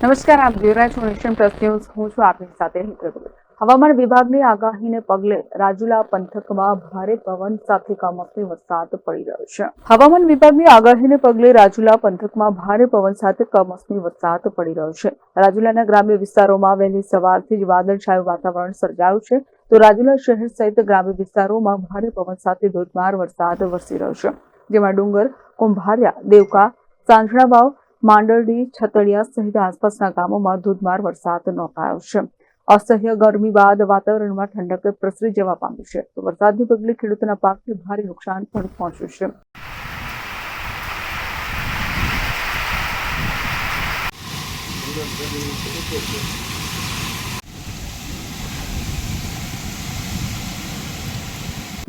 નમસ્કાર, આપ જોઈ રહ્યા છો નેશન પ્લસ ન્યૂઝ. હું છું આપની સાથે હિતલ હવામાન વિભાગની આગાહીને પગલે રાજુલા પંથકમાં ભારે પવન સાથે કમોસમી વરસાદ પડી રહ્યો છે. હવામાન વિભાગની આગાહીને પગલે રાજુલા પંથકમાં ભારે પવન સાથે કમોસમી વરસાદ પડી રહ્યો છે. રાજુલાના ગ્રામ્ય વિસ્તારોમાં વહેલી સવારથી જ વાદળછાયું વાતાવરણ સર્જાયું છે. તો રાજુલા શહેર સહિત ગ્રામ્ય વિસ્તારોમાં ભારે પવન સાથે ધોધમાર વરસાદ વરસી રહ્યો છે. જેમાં ડુંગર, કુંભારિયા, દેવકા સાંજણાવાવ માંડરડી છતડિયા સહિત આસપાસના ગામોમાં ધોધમાર વરસાદ નોંધાયો છે. અસહ્ય ગરમી બાદ વાતાવરણમાં ઠંડક પ્રસરી જવા પામી છે. તો વરસાદને પગલે ખેડૂતોના પાકને ભારે નુકસાન પણ પહોંચ્યું છે.